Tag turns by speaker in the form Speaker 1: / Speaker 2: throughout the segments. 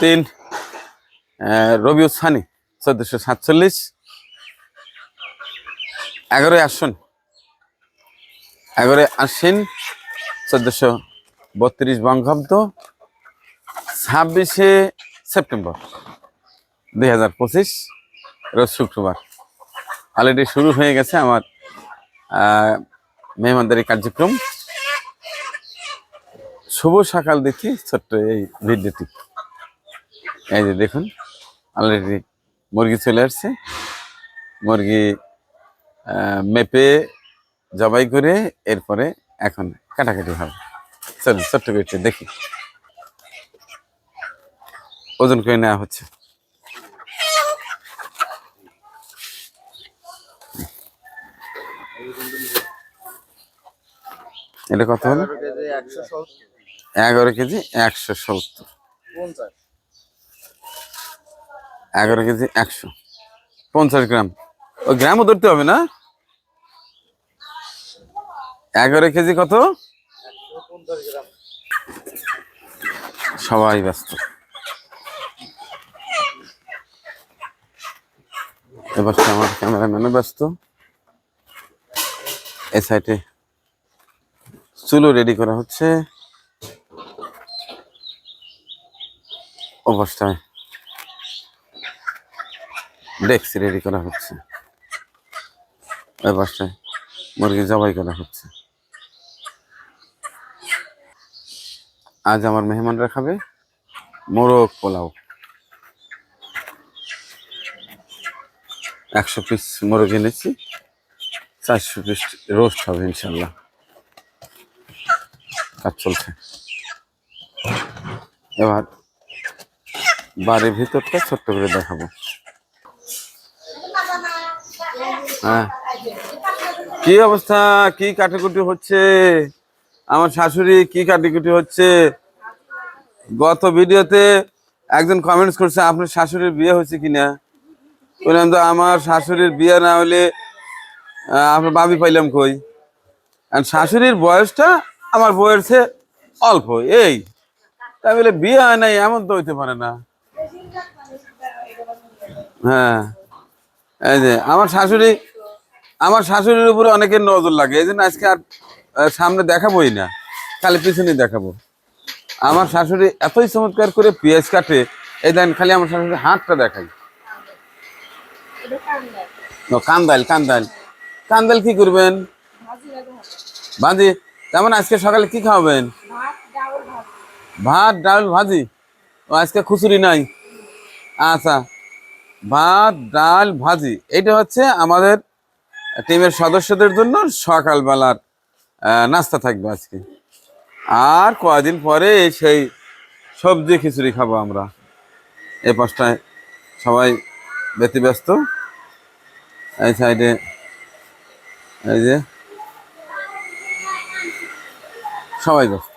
Speaker 1: তিন রবিউল সানি চোদ্দশো সাতচল্লিশ। এগারোই আসন এগারোই আশ্বিন চোদ্দশো বত্রিশ বঙ্গাব্দ। ছাব্বিশে সেপ্টেম্বর দুই হাজার পঁচিশ, রোজ শুক্রবার। অলরেডি শুরু হয়ে গেছে আমার মেহমানদারি কার্যক্রম। শুভ সকাল দেখি ছোট্ট এই ভিডিওটি। এই যে দেখুন অলরেডি মুরগি চলে আসছে। মুরগি মেপে, জবাই করে এরপরে এখন কাটাকাটি হবে। চলুন, ছোট্ট করে দেখি। ওজন করে নেওয়া হচ্ছে। এটা কত হলো? এগারো কেজি একশো সত্তর। এগারো কেজি একশো। পঞ্চাশ গ্রাম। ও গ্রামও ধরতে হবে না? এগারো কেজি কত? সবাই ব্যস্ত। এবার আমার ক্যামেরাম্যানও ব্যস্ত। এ সাইডে চুলো রেডি করা হচ্ছে। অবস্থায় ডেস্ক রেডি করা হচ্ছে। অবস্থায় মুরগি জবাই করা হচ্ছে। আজ আমার মেহমানরা খাবে মোরগ পোলাও। একশো পিস মোরগ এনেছি, চারশো পিস রোস্ট হবে ইনশাল্লাহ। কাজ চলছে। এবার বাড়ির ভিতরটা ছোট্ট করে দেখাবো। হ্যাঁ। কি অবস্থা? কি কাটাকুটি হচ্ছে? আমার শাশুড়ি কি কাটাকুটি হচ্ছে? গত ভিডিওতে একজন কমেন্টস করছে, আপনার শাশুড়ির বিয়ে হয়েছে কিনা? বললাম, তো আমার শাশুড়ির বিয়ে না হলে আপনার বাবি পাইলাম কই? আর শাশুড়ির বয়সটা আমার বয়সের চেয়ে অল্প, এই। তাই বলে, বিয়ে হয় নাই, এমন তো হইতে পারে না। হ্যাঁ। এই যে, আমার শাশুড়ি, আমার শাশুড়ির উপরে অনেকের নজর লাগে, এই জন্য আজকে আর সামনে দেখাবোই না, খালি পিছনে দেখাবো। আমার শাশুড়ি এতই চমৎকার করে পেঁয়াজ কাটে, এই দেন খালি আমার শাশুড়ি হাতটা দেখাই। কান্দাইল কান্দাইল। কান্দাইল কি করবেন? ভাজি। তেমন আজকে সকালে কি খাওয়াবেন? ভাত, ডাল ভাজি। আজকে খুচুরি নাই। আচ্ছা। ভাত, ডাল, ভাজি। এটা হচ্ছে আমাদের টিমের সদস্যদের জন্য সকালবেলার নাস্তা থাকবে আজকে। আর কয়দিন পরে সেই সবজি খিচুড়ি খাব আমরা। এ পাশটায় সবাই ব্যতিব্যস্ত। এই সাইডে, এই যে সবাই ব্যস্ত।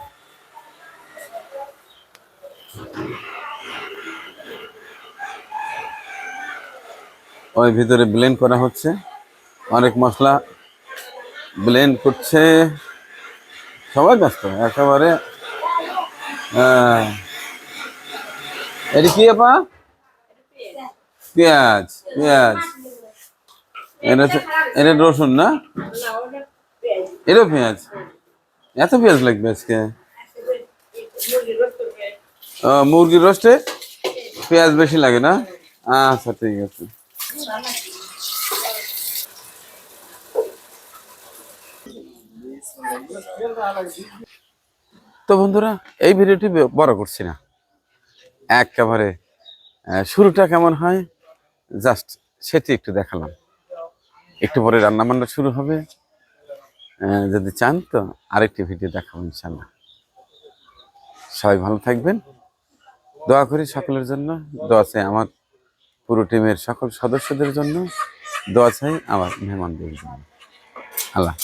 Speaker 1: ওই ভিতরে ব্লেন্ড করা হচ্ছে। অনেক মশলা ব্লেন্ড করছে। সবাই ব্যস্ত, একেবারে। এটা কি আপা? পেঁয়াজ পেঁয়াজ। এটা এটা রসুন না? এটা পেঁয়াজ। এত পেঁয়াজ লাগবে আজকে? মুরগির রোস্টে পেঁয়াজ বেশি লাগে না? আচ্ছা ঠিক আছে। তো বন্ধুরা, এই ভিডিওটি বড় করছি না। একেবারে শুরুটা কেমন হয়? জাস্ট সেটি একটু দেখালাম। একটু পরে রান্না বান্না শুরু হবে। যদি চান তো আরেকটি ভিডিও দেখাবো ইনশাল্লাহ সবাই ভালো থাকবেন। দোয়া করি সকলের জন্য। দোয়া চাই আমার পুরো টিমের সকল সদস্যদের জন্য দোয়া চাই আমার মেহমানদের জন্য। আল্লাহ